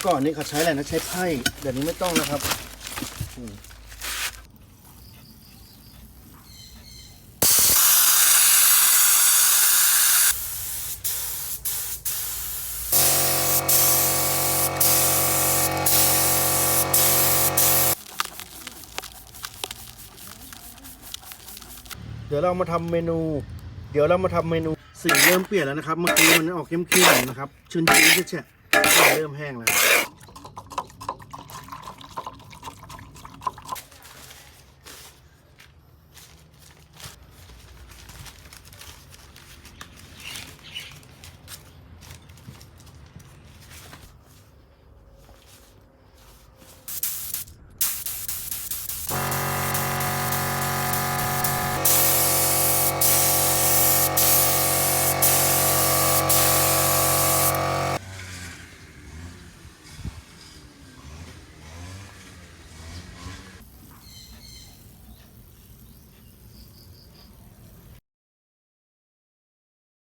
อก่อนนี่เขาใช้อะไรนะใช้ไพ่เดี๋ยวนี้ไม่ต้องนะครับเดี๋ยวเรามาทำเมนู เดี๋ยวเรามาทำเมนูสีเริ่มเปลี่ยนแล้วนะครับ เมื่อกี้มันออกเข้มๆนะครับชื้นๆเฉยๆ เริ่มแห้งแล้ว